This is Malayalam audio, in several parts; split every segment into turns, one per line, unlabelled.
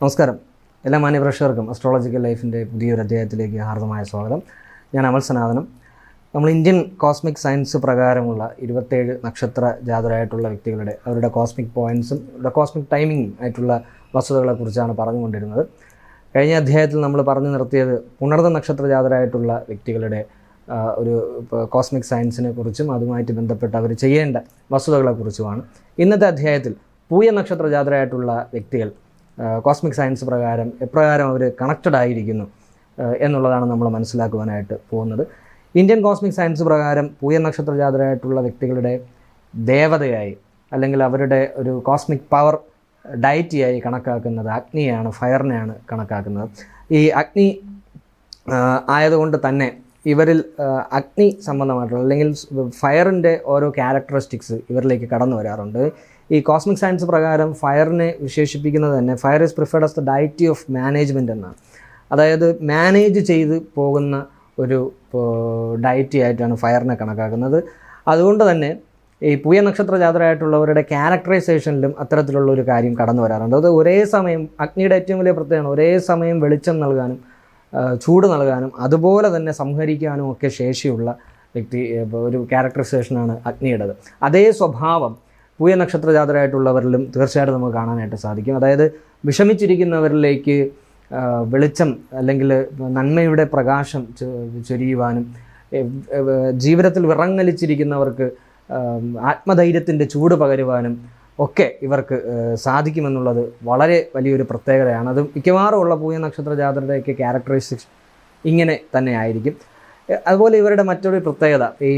നമസ്കാരം. എല്ലാ മാന്യപ്രേക്ഷകർക്കും അസ്ട്രോളജിക്കൽ ലൈഫിന്റെ പുതിയൊരു അധ്യായത്തിലേക്ക് ഹാർദമായ സ്വാഗതം. ഞാൻ അമൽ സനാതനം. നമ്മൾ ഇന്ത്യൻ കോസ്മിക് സയൻസ് പ്രകാരമുള്ള ഇരുപത്തേഴ് നക്ഷത്ര ജാതരായിട്ടുള്ള വ്യക്തികളുടെ അവരുടെ കോസ്മിക് പോയിൻസും അവരുടെ കോസ്മിക് ടൈമിങ്ങും ആയിട്ടുള്ള വസ്തുതകളെക്കുറിച്ചാണ് പറഞ്ഞുകൊണ്ടിരുന്നത്. കഴിഞ്ഞ അധ്യായത്തിൽ നമ്മൾ പറഞ്ഞു നിർത്തിയത് പുണർന്ന നക്ഷത്ര ജാതരായിട്ടുള്ള വ്യക്തികളുടെ ഒരു കോസ്മിക് സയൻസിനെ കുറിച്ചും അതുമായിട്ട് ബന്ധപ്പെട്ട് അവർ ചെയ്യേണ്ട വസ്തുതകളെക്കുറിച്ചുമാണ് ഇന്നത്തെ അധ്യായത്തിൽ പൂയ നക്ഷത്ര ജാതരായിട്ടുള്ള വ്യക്തികൾ കോസ്മിക് സയൻസ് പ്രകാരം എപ്രകാരം അവർ കണക്റ്റഡ് ആയിരിക്കുന്നു എന്നുള്ളതാണ് നമ്മൾ മനസ്സിലാക്കുവാനായിട്ട് പോകുന്നത്. ഇന്ത്യൻ കോസ്മിക് സയൻസ് പ്രകാരം പൂയ നക്ഷത്ര ജാതരായിട്ടുള്ള വ്യക്തികളുടെ ദേവതയായി അല്ലെങ്കിൽ അവരുടെ ഒരു കോസ്മിക് പവർ ഡയറ്റിയായി കണക്കാക്കുന്നത് അഗ്നിയാണ് ഫയറിനെയാണ് കണക്കാക്കുന്നത്. ഈ അഗ്നി ആയതുകൊണ്ട് തന്നെ ഇവരിൽ അഗ്നി സംബന്ധമായിട്ടുള്ള അല്ലെങ്കിൽ ഫയറിന്റെ ഓരോ ക്യാരക്ടറിസ്റ്റിക്സ് ഇവരിലേക്ക് കടന്നു വരാറുണ്ട്. ഈ കോസ്മിക് സയൻസ് പ്രകാരം ഫയറിനെ വിശേഷിപ്പിക്കുന്നത് തന്നെ fire is preferred as the deity of management എന്നാണ്. അതായത് മാനേജ് ചെയ്ത് പോകുന്ന ഒരു ഡയറ്റി ആയിട്ടാണ് ഫയറിനെ കണക്കാക്കുന്നത്. അതുകൊണ്ട് തന്നെ ഈ പൂയ നക്ഷത്ര ജാതരായിട്ടുള്ളവരുടെ ക്യാരക്ടറൈസേഷനിലും അത്തരത്തിലുള്ള ഒരു കാര്യം കടന്നു വരാറുണ്ട്. അത് ഒരേ സമയം അഗ്നിയുടെ ഏറ്റവും വലിയ പ്രത്യേകത ഒരേ സമയം വെളിച്ചം നൽകാനും ചൂട് നൽകാനും അതുപോലെ തന്നെ സംഹരിക്കാനും ഒക്കെ ശേഷിയുള്ള വ്യക്തി ഒരു ക്യാരക്ടറൈസേഷനാണ് അഗ്നിയുടേത്. അതേ സ്വഭാവം പൂയ നക്ഷത്ര ജാതരായിട്ടുള്ളവരിലും തീർച്ചയായിട്ടും നമുക്ക് കാണാനായിട്ട് സാധിക്കും. അതായത് വിഷമിച്ചിരിക്കുന്നവരിലേക്ക് വെളിച്ചം അല്ലെങ്കിൽ നന്മയുടെ പ്രകാശം ചൊരിയുവാനും ജീവിതത്തിൽ വിറങ്ങലിച്ചിരിക്കുന്നവർക്ക് ആത്മധൈര്യത്തിന്റെ ചൂട് പകരുവാനും ഒക്കെ ഇവർക്ക് സാധിക്കുമെന്നുള്ളത് വളരെ വലിയൊരു പ്രത്യേകതയാണ്. അത് മിക്കവാറും ഉള്ള പൂയ നക്ഷത്ര ജാതരുടെയൊക്കെ ക്യാരക്ടറിസ്റ്റിക്സ് ഇങ്ങനെ തന്നെ ആയിരിക്കും. അതുപോലെ ഇവരുടെ മറ്റൊരു പ്രത്യേകത ഈ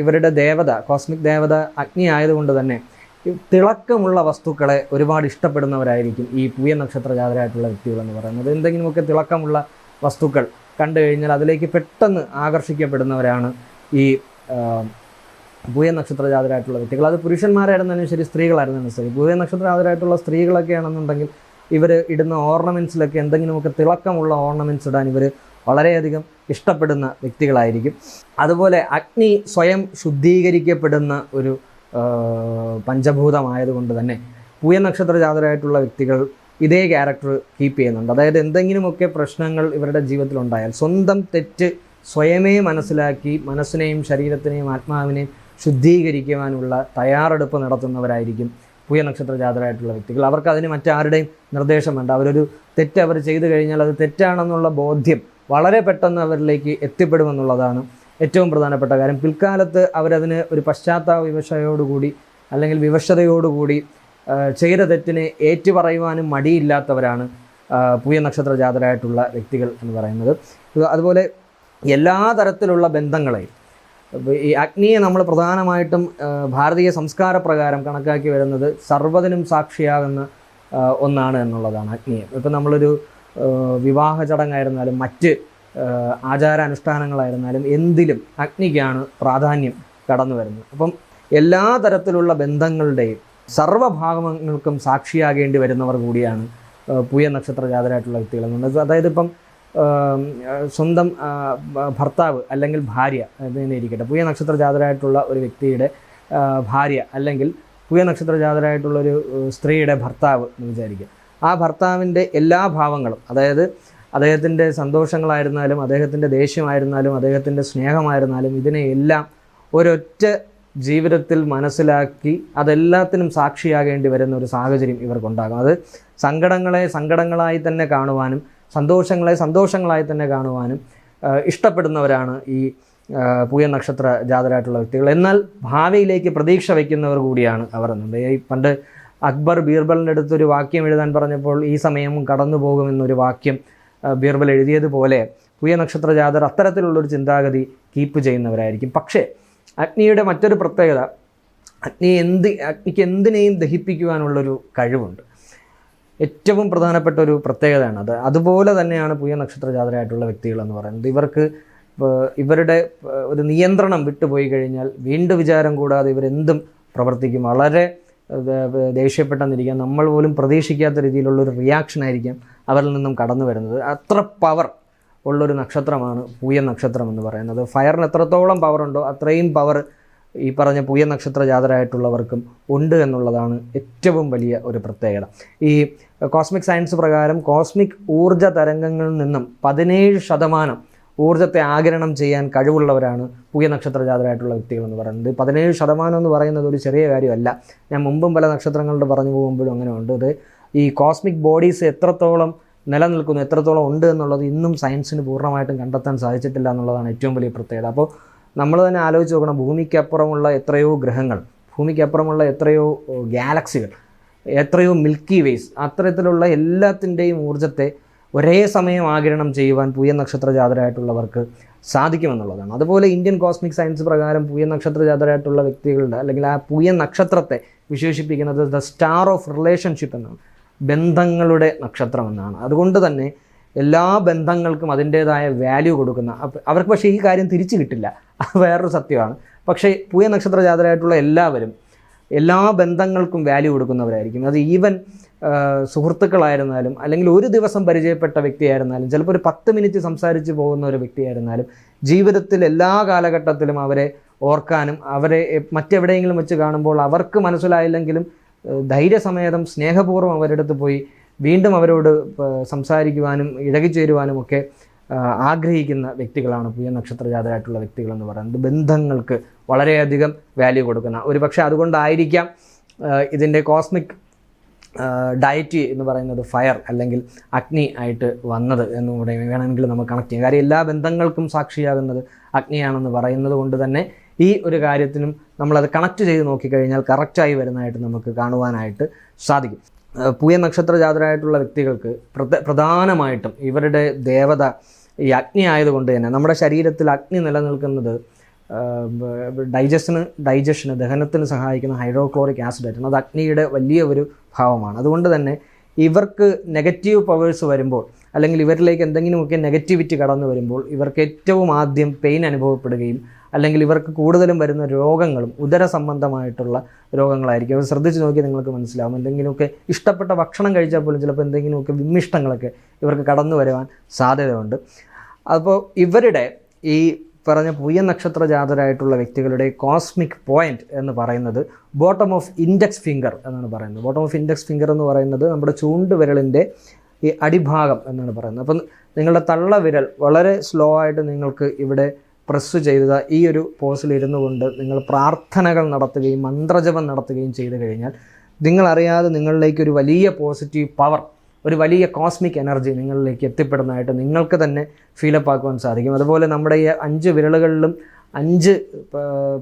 ഇവരുടെ ദേവത കോസ്മിക് ദേവത അഗ്നി ആയതുകൊണ്ട് തന്നെ തിളക്കമുള്ള വസ്തുക്കളെ ഒരുപാട് ഇഷ്ടപ്പെടുന്നവരായിരിക്കും ഈ പൂയ നക്ഷത്ര ജാതരായിട്ടുള്ള വ്യക്തികളെന്ന് പറയുന്നത്. എന്തെങ്കിലുമൊക്കെ തിളക്കമുള്ള വസ്തുക്കൾ കണ്ടു കഴിഞ്ഞാൽ അതിലേക്ക് പെട്ടെന്ന് ആകർഷിക്കപ്പെടുന്നവരാണ് ഈ പൂയ നക്ഷത്ര ജാതരായിട്ടുള്ള വ്യക്തികൾ. അത് പുരുഷന്മാരായിരുന്നാലും ശരി സ്ത്രീകളായിരുന്നാലും ശരി. പൂയ നക്ഷത്ര ജാതരായിട്ടുള്ള സ്ത്രീകളൊക്കെ ആണെന്നുണ്ടെങ്കിൽ ഇവർ ഇടുന്ന ഓർണമെന്റ്സിലൊക്കെ എന്തെങ്കിലുമൊക്കെ തിളക്കമുള്ള ഓർണമെന്റ്സ് ഇടാൻ ഇവർ വളരെയധികം ഇഷ്ടപ്പെടുന്ന വ്യക്തികളായിരിക്കും. അതുപോലെ അഗ്നി സ്വയം ശുദ്ധീകരിക്കപ്പെടുന്ന ഒരു പഞ്ചഭൂതമായതുകൊണ്ട് തന്നെ പൂയ നക്ഷത്ര ജാതരായിട്ടുള്ള വ്യക്തികൾ ഇതേ ക്യാരക്ടർ കീപ്പ് ചെയ്യുന്നുണ്ട്. അതായത് എന്തെങ്കിലുമൊക്കെ പ്രശ്നങ്ങൾ ഇവരുടെ ജീവിതത്തിൽ ഉണ്ടായാൽ സ്വന്തം തെറ്റ് സ്വയമേ മനസ്സിലാക്കി മനസ്സിനെയും ശരീരത്തിനെയും ആത്മാവിനെയും ശുദ്ധീകരിക്കുവാനുള്ള തയ്യാറെടുപ്പ് നടത്തുന്നവരായിരിക്കും പൂയ നക്ഷത്ര ജാതരായിട്ടുള്ള വ്യക്തികൾ. അവർക്ക് അതിന് മറ്റാരുടെയും നിർദ്ദേശം വേണ്ട. അവരൊരു തെറ്റ് അവർ ചെയ്തു കഴിഞ്ഞാൽ അത് തെറ്റാണെന്നുള്ള ബോധ്യം വളരെ പെട്ടെന്ന് അവരിലേക്ക് എത്തിപ്പെടുമെന്നുള്ളതാണ് ഏറ്റവും പ്രധാനപ്പെട്ട കാര്യം. പിൽക്കാലത്ത് അവരതിന് ഒരു പശ്ചാത്താപ വിവശയോടുകൂടി അല്ലെങ്കിൽ വിവശതയോടുകൂടി ചെയ്ത തെറ്റിനെ ഏറ്റുപറയുവാനും മടിയില്ലാത്തവരാണ് പുയ നക്ഷത്ര ജാതരായിട്ടുള്ള വ്യക്തികൾ എന്ന് പറയുന്നത്. അതുപോലെ എല്ലാ തരത്തിലുള്ള ബന്ധങ്ങളെയും ഈ അഗ്നിയെ നമ്മൾ പ്രധാനമായിട്ടും ഭാരതീയ സംസ്കാര പ്രകാരം കണക്കാക്കി വരുന്നത് സർവതിനും സാക്ഷിയാകുന്ന ഒന്നാണ് എന്നുള്ളതാണ് അഗ്നിയെ. ഇപ്പം നമ്മളൊരു വിവാഹ ചടങ്ങായിരുന്നാലും മറ്റ് ആചാരാനുഷ്ഠാനങ്ങളായിരുന്നാലും എന്തിലും അഗ്നിക്കാണ് പ്രാധാന്യം കടന്നു വരുന്നത്. അപ്പം എല്ലാ തരത്തിലുള്ള ബന്ധങ്ങളുടെയും സർവഭാഗങ്ങൾക്കും സാക്ഷിയാകേണ്ടി വരുന്നവർ കൂടിയാണ് പുയ നക്ഷത്ര ജാതരായിട്ടുള്ള വ്യക്തികൾ അതായത് ഇപ്പം സ്വന്തം ഭർത്താവ് അല്ലെങ്കിൽ ഭാര്യ എന്ന് ഇരിക്കട്ടെ. പൂയ നക്ഷത്ര ജാതരായിട്ടുള്ള ഒരു വ്യക്തിയുടെ ഭാര്യ അല്ലെങ്കിൽ പൂയ നക്ഷത്ര ജാതരായിട്ടുള്ളൊരു സ്ത്രീയുടെ ഭർത്താവ് എന്ന് വിചാരിക്കുക. ആ ഭർത്താവിന്റെ എല്ലാ ഭാവങ്ങളും അതായത് അദ്ദേഹത്തിന്റെ സന്തോഷങ്ങളായിരുന്നാലും അദ്ദേഹത്തിന്റെ ദേഷ്യമായിരുന്നാലും അദ്ദേഹത്തിന്റെ സ്നേഹമായിരുന്നാലും ഇതിനെയെല്ലാം ഒരൊറ്റ ജീവിതത്തിൽ മനസ്സിലാക്കി അതെല്ലാത്തിനും സാക്ഷിയാകേണ്ടി വരുന്ന ഒരു സാഹചര്യം ഇവർക്കുണ്ടാകും. അത് സങ്കടങ്ങളെ സങ്കടങ്ങളായി തന്നെ കാണുവാനും സന്തോഷങ്ങളെ സന്തോഷങ്ങളായി തന്നെ കാണുവാനും ഇഷ്ടപ്പെടുന്നവരാണ് ഈ പൂയ നക്ഷത്ര ജാതരായിട്ടുള്ള വ്യക്തികൾ. എന്നാൽ ഭാവിയിലേക്ക് പ്രതീക്ഷ വയ്ക്കുന്നവർ കൂടിയാണ് അവർ എന്നുണ്ട്. ഈ പണ്ട് അക്ബർ ബീർബലിന്റെ അടുത്തൊരു വാക്യം എഴുതാൻ പറഞ്ഞപ്പോൾ ഈ സമയം കടന്നു പോകുമെന്നൊരു വാക്യം ബീർബൽ എഴുതിയതുപോലെ പുയ നക്ഷത്ര ജാതർ അത്തരത്തിലുള്ളൊരു ചിന്താഗതി കീപ്പ് ചെയ്യുന്നവരായിരിക്കും. പക്ഷേ അഗ്നിയുടെ മറ്റൊരു പ്രത്യേകത അഗ്നി എന്ത് അഗ്നിക്ക് എന്തിനേയും ദഹിപ്പിക്കുവാനുള്ളൊരു കഴിവുണ്ട്. ഏറ്റവും പ്രധാനപ്പെട്ട ഒരു പ്രത്യേകതയാണ് അത്. അതുപോലെ തന്നെയാണ് പുയ നക്ഷത്ര ജാതരായിട്ടുള്ള വ്യക്തികൾ എന്ന് പറയുന്നത്. ഇവർക്ക് ഇവരുടെ ഒരു നിയന്ത്രണം വിട്ടുപോയി കഴിഞ്ഞാൽ വീണ്ടും വിചാരം കൂടാതെ ഇവരെന്തും പ്രവർത്തിക്കും. വളരെ ദേഷ്യപ്പെട്ടെന്നിരിക്കാം. നമ്മൾ പോലും പ്രതീക്ഷിക്കാത്ത രീതിയിലുള്ളൊരു റിയാക്ഷൻ ആയിരിക്കാം. അവരിൽ നിന്നും കടന്നു വരുന്നത്. അത്ര പവർ ഉള്ളൊരു നക്ഷത്രമാണ് പൂയ നക്ഷത്രം എന്ന് പറയുന്നത്. ഫയറിന് എത്രത്തോളം പവറുണ്ടോ അത്രയും പവർ ഈ പറഞ്ഞ പൂയ നക്ഷത്ര ജാതരായിട്ടുള്ളവർക്കും ഉണ്ട് എന്നുള്ളതാണ് ഏറ്റവും വലിയ ഒരു പ്രത്യേകത. ഈ കോസ്മിക് സയൻസ് പ്രകാരം കോസ്മിക് ഊർജ തരംഗങ്ങളിൽ നിന്നും പതിനേഴ് ശതമാനം ഊർജത്തെ ആഗിരണം ചെയ്യാൻ കഴിവുള്ളവരാണ് പൂയ നക്ഷത്ര ജാതരായിട്ടുള്ള വ്യക്തികൾ എന്ന് പറയുന്നത്. പതിനേഴ് ശതമാനം എന്ന് പറയുന്നത് ഒരു ചെറിയ കാര്യമല്ല. ഞാൻ മുമ്പും പല നക്ഷത്രങ്ങളുടെ പറഞ്ഞു പോകുമ്പോഴും അങ്ങനെ ഉണ്ട് ഇത് ഈ കോസ്മിക് ബോഡീസ് എത്രത്തോളം നിലനിൽക്കുന്നു എത്രത്തോളം ഉണ്ട് എന്നുള്ളത് ഇന്നും സയൻസിന് പൂർണമായിട്ടും കണ്ടെത്താൻ സാധിച്ചിട്ടില്ല എന്നുള്ളതാണ് ഏറ്റവും വലിയ പ്രത്യേകത. അപ്പോൾ നമ്മൾ തന്നെ ആലോചിച്ച് നോക്കണം ഭൂമിക്കപ്പുറമുള്ള എത്രയോ ഗ്രഹങ്ങൾ ഭൂമിക്കപ്പുറമുള്ള എത്രയോ ഗാലക്സികൾ എത്രയോ മിൽക്കി വേസ് അത്തരത്തിലുള്ള എല്ലാത്തിന്റെയും ഊർജത്തെ ഒരേ സമയം ആകിരണം ചെയ്യുവാൻ പൂയ നക്ഷത്ര ജാതരായിട്ടുള്ളവർക്ക് സാധിക്കുമെന്നുള്ളതാണ്. അതുപോലെ ഇന്ത്യൻ കോസ്മിക് സയൻസ് പ്രകാരം പൂയ നക്ഷത്ര ജാതരായിട്ടുള്ള വ്യക്തികളുടെ അല്ലെങ്കിൽ ആ പൂയ നക്ഷത്രത്തെ വിശേഷിപ്പിക്കുന്നത് ദ സ്റ്റാർ ഓഫ് റിലേഷൻഷിപ്പ് എന്നാണ്. ബന്ധങ്ങളുടെ നക്ഷത്രമെന്നാണ് അതുകൊണ്ട് തന്നെ എല്ലാ ബന്ധങ്ങൾക്കും അതിന്റേതായ വാല്യൂ കൊടുക്കുന്ന അവർക്ക് പക്ഷേ ഈ കാര്യം തിരിച്ചു കിട്ടില്ല. വേറൊരു സത്യമാണ്. പക്ഷേ പൂയ നക്ഷത്ര ജാതരായിട്ടുള്ള എല്ലാവരും എല്ലാ ബന്ധങ്ങൾക്കും വാല്യൂ കൊടുക്കുന്നവരായിരിക്കും. അത് ഈവൻ സുഹൃത്തുക്കളായിരുന്നാലും അല്ലെങ്കിൽ ഒരു ദിവസം പരിചയപ്പെട്ട വ്യക്തിയായിരുന്നാലും ചിലപ്പോൾ ഒരു പത്ത് മിനിറ്റ് സംസാരിച്ച് പോകുന്ന ഒരു വ്യക്തിയായിരുന്നാലും ജീവിതത്തിൽ എല്ലാ കാലഘട്ടത്തിലും അവരെ ഓർക്കാനും അവരെ മറ്റെവിടെയെങ്കിലും വെച്ച് കാണുമ്പോൾ അവർക്ക് മനസ്സിലായില്ലെങ്കിലും ധൈര്യസമേതം സ്നേഹപൂർവം അവരുടെ അടുത്ത് പോയി വീണ്ടും അവരോട് സംസാരിക്കുവാനും ഇഴകിച്ചേരുവാനും ഒക്കെ ആഗ്രഹിക്കുന്ന വ്യക്തികളാണ് പുതിയ നക്ഷത്ര ജാതരായിട്ടുള്ള വ്യക്തികൾ എന്ന് പറയുന്നത്. ബന്ധങ്ങൾക്ക് വളരെയധികം വാല്യൂ കൊടുക്കുന്ന ഒരു പക്ഷേ അതുകൊണ്ടായിരിക്കാം ഇതിന്റെ കോസ്മിക് ഡയറ്റി എന്ന് പറയുന്നത് ഫയർ അല്ലെങ്കിൽ അഗ്നി ആയിട്ട് വന്നത് എന്ന് വേണമെങ്കിൽ നമുക്ക് കണക്ട് ചെയ്യാം. കാര്യം എല്ലാ ബന്ധങ്ങൾക്കും സാക്ഷിയാകുന്നത് അഗ്നിയാണെന്ന് പറയുന്നത് കൊണ്ട് തന്നെ ഈ ഒരു കാര്യത്തിനും നമ്മളത് കണക്ട് ചെയ്ത് നോക്കിക്കഴിഞ്ഞാൽ കറക്റ്റായി വരുന്നതായിട്ട് നമുക്ക് കാണുവാനായിട്ട് സാധിക്കും. പൂയ നക്ഷത്ര ജാതരായിട്ടുള്ള വ്യക്തികൾക്ക് പ്രധ- പ്രധാനമായിട്ടും ഇവരുടെ ദേവത ഈ അഗ്നി ആയതുകൊണ്ട് തന്നെ നമ്മുടെ ശരീരത്തിൽ അഗ്നി നിലനിൽക്കുന്നത് ഡൈജസ്റ്റിന് ഡൈജഷന് ദഹനത്തിന് സഹായിക്കുന്ന ഹൈഡ്രോക്ലോറിക് ആസിഡ് ആയിരുന്നു അത് അഗ്നിയുടെ വലിയ ഒരു ഭാവമാണ്. അതുകൊണ്ട് തന്നെ ഇവർക്ക് നെഗറ്റീവ് പവേഴ്സ് വരുമ്പോൾ അല്ലെങ്കിൽ ഇവരിലേക്ക് എന്തെങ്കിലുമൊക്കെ നെഗറ്റിവിറ്റി കടന്നു വരുമ്പോൾ ഇവർക്ക് ഏറ്റവും ആദ്യം പെയിൻ അനുഭവപ്പെടുകയും അല്ലെങ്കിൽ ഇവർക്ക് കൂടുതലും വരുന്ന രോഗങ്ങളും ഉദര സംബന്ധമായിട്ടുള്ള രോഗങ്ങളായിരിക്കും. അത് ശ്രദ്ധിച്ച് നോക്കി നിങ്ങൾക്ക് മനസ്സിലാവും. എന്തെങ്കിലുമൊക്കെ ഇഷ്ടപ്പെട്ട ഭക്ഷണം കഴിച്ചാൽ പോലും ചിലപ്പോൾ എന്തെങ്കിലുമൊക്കെ വിമ്മിഷ്ടങ്ങളൊക്കെ ഇവർക്ക് കടന്നു വരുവാൻ സാധ്യതയുണ്ട്. അപ്പോൾ ഇവരുടെ ഈ പറഞ്ഞ പുയ്യ നക്ഷത്ര ജാതരായിട്ടുള്ള വ്യക്തികളുടെ കോസ്മിക് പോയിന്റ് എന്ന് പറയുന്നത് ബോട്ടം ഓഫ് ഇൻഡെക്സ് ഫിംഗർ എന്നാണ് പറയുന്നത്. ബോട്ടം ഓഫ് ഇൻഡെക്സ് ഫിംഗർ എന്ന് പറയുന്നത് നമ്മുടെ ചൂണ്ടുവിരലിന്റെ ഈ അടിഭാഗം എന്നാണ് പറയുന്നത്. അപ്പം നിങ്ങളുടെ തള്ളവിരൽ വളരെ സ്ലോ ആയിട്ട് നിങ്ങൾക്ക് ഇവിടെ പ്രസ് ചെയ്ത ഈ ഒരു പോസിൽ ഇരുന്നു കൊണ്ട് നിങ്ങൾ പ്രാർത്ഥനകൾ നടത്തുകയും മന്ത്രജപം നടത്തുകയും ചെയ്തു കഴിഞ്ഞാൽ നിങ്ങളറിയാതെ നിങ്ങളിലേക്ക് ഒരു വലിയ പോസിറ്റീവ് പവർ ഒരു വലിയ കോസ്മിക് എനർജി നിങ്ങളിലേക്ക് എത്തിപ്പെടുന്നതായിട്ട് നിങ്ങൾക്ക് തന്നെ ഫീലപ്പ് ആക്കുവാൻ സാധിക്കും. അതുപോലെ നമ്മുടെ ഈ അഞ്ച് വിരലുകളിലും അഞ്ച്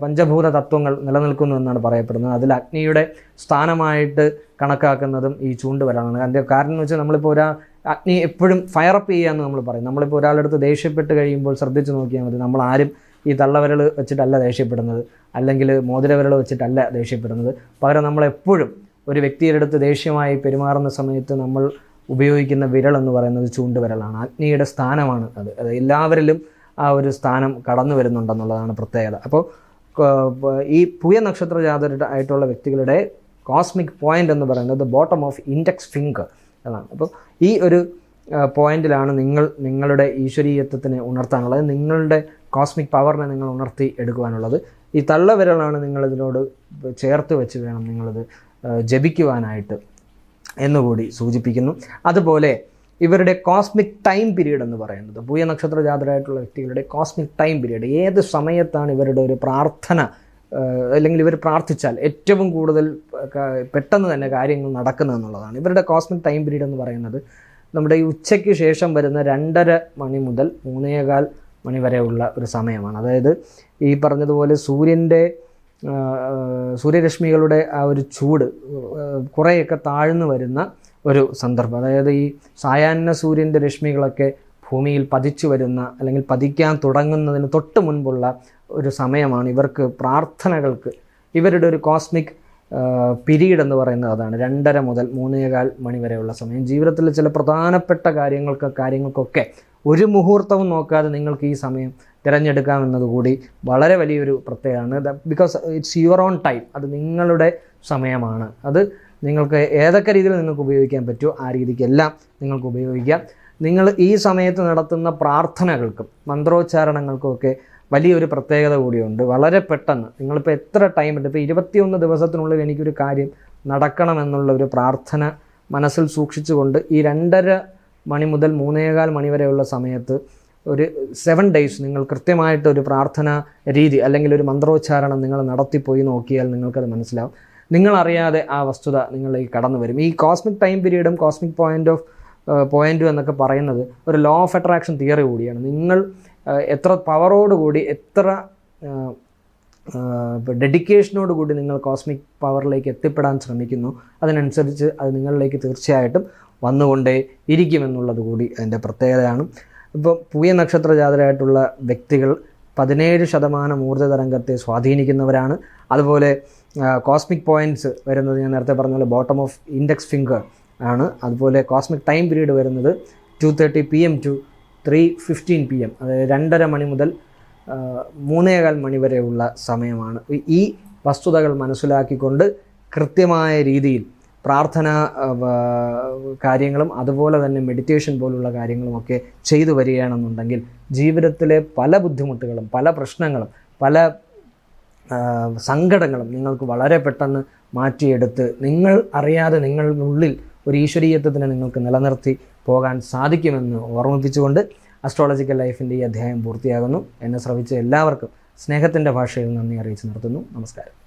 പഞ്ചഭൂത തത്വങ്ങൾ നിലനിൽക്കുന്നു എന്നാണ് പറയപ്പെടുന്നത്. അതിൽ അഗ്നിയുടെ സ്ഥാനമായിട്ട് കണക്കാക്കുന്നതും ഈ ചൂണ്ടുവരാണ് അതിന്റെ കാരണം എന്ന് വെച്ചാൽ നമ്മളിപ്പോൾ ഒരാ അഗ്നി എപ്പോഴും ഫയർ ഫയറപ്പ് ചെയ്യാന്ന് നമ്മൾ പറയും. നമ്മളിപ്പോൾ ഒരാളെടുത്ത് ദേഷ്യപ്പെട്ട് കഴിയുമ്പോൾ ശ്രദ്ധിച്ച് നോക്കിയാൽ മതി. നമ്മൾ ആരും ഈ തള്ളവിരൽ വെച്ചിട്ടല്ല ദേഷ്യപ്പെടുന്നത്. അല്ലെങ്കിൽ മോതിരവിരൽ വെച്ചിട്ടല്ല ദേഷ്യപ്പെടുന്നത്. പകരം നമ്മളെപ്പോഴും ഒരു വ്യക്തിയുടെ അടുത്ത് ദേഷ്യമായി പെരുമാറുന്ന സമയത്ത് നമ്മൾ ഉപയോഗിക്കുന്ന വിരൽ എന്ന് പറയുന്നത് ചൂണ്ടുവിരലാണ്. അഗ്നിയുടെ സ്ഥാനമാണ് അത്. എല്ലാവരിലും ആ ഒരു സ്ഥാനം കടന്നു വരുന്നുണ്ടെന്നുള്ളതാണ് പ്രത്യേകത. അപ്പോൾ ഈ പുയ നക്ഷത്ര ജാതരുടെ ആയിട്ടുള്ള വ്യക്തികളുടെ കോസ്മിക് പോയിന്റ് എന്ന് പറയുന്നത് ബോട്ടം ഓഫ് ഇൻഡെക്സ് ഫിംഗർ എന്നാണ്. അപ്പോൾ ഈ ഒരു പോയിന്റിലാണ് നിങ്ങൾ നിങ്ങളുടെ ഈശ്വരീയത്വത്തിനെ ഉണർത്താനുള്ളത്. നിങ്ങളുടെ കോസ്മിക് പവറിനെ നിങ്ങൾ ഉണർത്തി എടുക്കുവാനുള്ളത്. ഈ തള്ളവിരലാണ് നിങ്ങളിതിനോട് ചേർത്ത് വെച്ച് വേണം നിങ്ങളിത് ജപിക്കുവാനായിട്ട്. എന്നുകൂടി സൂചിപ്പിക്കുന്നു. അതുപോലെ ഇവരുടെ കോസ്മിക് ടൈം പീരീഡ് എന്ന് പറയുന്നത് പൂയ നക്ഷത്ര ജാതരായിട്ടുള്ള വ്യക്തികളുടെ കോസ്മിക് ടൈം പീരീഡ് ഏത് സമയത്താണ് ഇവരുടെ ഒരു പ്രാർത്ഥന അല്ലെങ്കിൽ ഇവർ പ്രാർത്ഥിച്ചാൽ ഏറ്റവും കൂടുതൽ പെട്ടെന്ന് തന്നെ കാര്യങ്ങൾ നടക്കുന്നത് എന്നുള്ളതാണ്. ഇവരുടെ കോസ്മിക് ടൈം പീരീഡ് എന്ന് പറയുന്നത് നമ്മുടെ ഈ ഉച്ചയ്ക്ക് ശേഷം വരുന്ന രണ്ടര മണി മുതൽ മൂന്നേകാൽ മണി വരെയുള്ള ഒരു സമയമാണ്. അതായത് ഈ പറഞ്ഞതുപോലെ സൂര്യന്റെ സൂര്യരശ്മികളുടെ ആ ഒരു ചൂട് കുറേയൊക്കെ താഴ്ന്നു വരുന്ന ഒരു സന്ദർഭം. അതായത് ഈ സായാഹ്ന സൂര്യന്റെ രശ്മികളൊക്കെ ഭൂമിയിൽ പതിച്ചു വരുന്ന അല്ലെങ്കിൽ പതിക്കാൻ തുടങ്ങുന്നതിന് തൊട്ട് മുൻപുള്ള ഒരു സമയമാണ് ഇവർക്ക് പ്രാർത്ഥനകൾക്ക്. ഇവരുടെ ഒരു കോസ്മിക് പിരീഡ് എന്ന് പറയുന്നത് അതാണ്. രണ്ടര മുതൽ മൂന്നേകാൽ മണി വരെയുള്ള സമയം. ജീവിതത്തിലെ ചില പ്രധാനപ്പെട്ട കാര്യങ്ങൾക്ക് കാര്യങ്ങൾക്കൊക്കെ ഒരു മുഹൂർത്തവും നോക്കാതെ നിങ്ങൾക്ക് ഈ സമയം തിരഞ്ഞെടുക്കാമെന്നതുകൂടി വളരെ വലിയൊരു പ്രത്യേകമാണ് because it's your own time അത് നിങ്ങളുടെ സമയമാണ്. അത് നിങ്ങൾക്ക് ഏതൊക്കെ രീതിയിൽ നിങ്ങൾക്ക് ഉപയോഗിക്കാൻ പറ്റുമോ ആ രീതിക്കെല്ലാം നിങ്ങൾക്ക് ഉപയോഗിക്കാം. നിങ്ങൾ ഈ സമയത്ത് നടത്തുന്ന പ്രാർത്ഥനകൾക്കും മന്ത്രോച്ചാരണങ്ങൾക്കും ഒക്കെ വലിയൊരു പ്രത്യേകത കൂടിയുണ്ട്. വളരെ പെട്ടെന്ന്. നിങ്ങളിപ്പോൾ എത്ര ടൈം ഉണ്ട്? ഇപ്പോൾ ഇരുപത്തിയൊന്ന് ദിവസത്തിനുള്ളിൽ എനിക്കൊരു കാര്യം നടക്കണമെന്നുള്ള ഒരു പ്രാർത്ഥന മനസ്സിൽ സൂക്ഷിച്ചുകൊണ്ട് ഈ രണ്ടര മണി മുതൽ മൂന്നേകാൽ മണി വരെയുള്ള സമയത്ത് ഒരു സെവൻ ഡേയ്സ് നിങ്ങൾ കൃത്യമായിട്ട് ഒരു പ്രാർത്ഥന രീതി അല്ലെങ്കിൽ ഒരു മന്ത്രോച്ചാരണം നിങ്ങൾ നടത്തിപ്പോയി നോക്കിയാൽ നിങ്ങൾക്കത് മനസ്സിലാവും. നിങ്ങളറിയാതെ ആ വസ്തുത നിങ്ങളിലേക്ക് കടന്നു വരും. ഈ കോസ്മിക് ടൈം പീരീഡും കോസ്മിക് പോയിന്റ് ഓഫ് പോയിന്റും എന്നൊക്കെ പറയുന്നത് ഒരു ലോ ഓഫ് അട്രാക്ഷൻ തിയറി കൂടിയാണ്. നിങ്ങൾ എത്ര പവറോടുകൂടി എത്ര ഡെഡിക്കേഷനോട് കൂടി നിങ്ങൾ കോസ്മിക് പവറിലേക്ക് എത്തിപ്പെടാൻ ശ്രമിക്കുന്നു അതിനനുസരിച്ച് അത് നിങ്ങളിലേക്ക് തീർച്ചയായിട്ടും വന്നുകൊണ്ടേ ഇരിക്കുമെന്നുള്ളത് കൂടി അതിന്റെ പ്രത്യേകതയാണ്. ഇപ്പോൾ പൂയ നക്ഷത്ര ജാതരായിട്ടുള്ള വ്യക്തികൾ പതിനേഴ് ശതമാനം ഊർജ തരംഗത്തെ സ്വാധീനിക്കുന്നവരാണ്. അതുപോലെ കോസ്മിക് പോയിന്റ്സ് വരുന്നത് ഞാൻ നേരത്തെ പറഞ്ഞ പോലെ ബോട്ടം ഓഫ് ഇൻഡെക്സ് ഫിംഗർ ആണ്. അതുപോലെ കോസ്മിക് ടൈം പീരീഡ് വരുന്നത് two thirty P M to three fifteen P M അതായത് രണ്ടര മണി മുതൽ മൂന്നേകാൽ മണി വരെയുള്ള സമയമാണ്. ഈ വസ്തുതകൾ മനസ്സിലാക്കിക്കൊണ്ട് കൃത്യമായ രീതിയിൽ പ്രാർത്ഥന കാര്യങ്ങളും അതുപോലെ തന്നെ മെഡിറ്റേഷൻ പോലുള്ള കാര്യങ്ങളുമൊക്കെ ചെയ്തു വരികയാണെന്നുണ്ടെങ്കിൽ ജീവിതത്തിലെ പല ബുദ്ധിമുട്ടുകളും പല പ്രശ്നങ്ങളും പല സങ്കടങ്ങളും നിങ്ങൾക്ക് വളരെ പെട്ടെന്ന് മാറ്റിയെടുത്ത് നിങ്ങൾ അറിയാതെ നിങ്ങളുടെ ഉള്ളിൽ ഒരു ഈശ്വരീയത്വത്തിനെ നിങ്ങൾക്ക് നിലനിർത്തി പോകാൻ സാധിക്കുമെന്ന് ഓർമ്മിപ്പിച്ചുകൊണ്ട് അസ്ട്രോളജിക്കൽ ലൈഫിന്റെ ഈ അധ്യായം പൂർത്തിയാകുന്നു. എന്നെ ശ്രവിച്ച എല്ലാവർക്കും സ്നേഹത്തിന്റെ ഭാഷയിൽ നന്ദി അറിയിച്ച് നിർത്തുന്നു. നമസ്കാരം.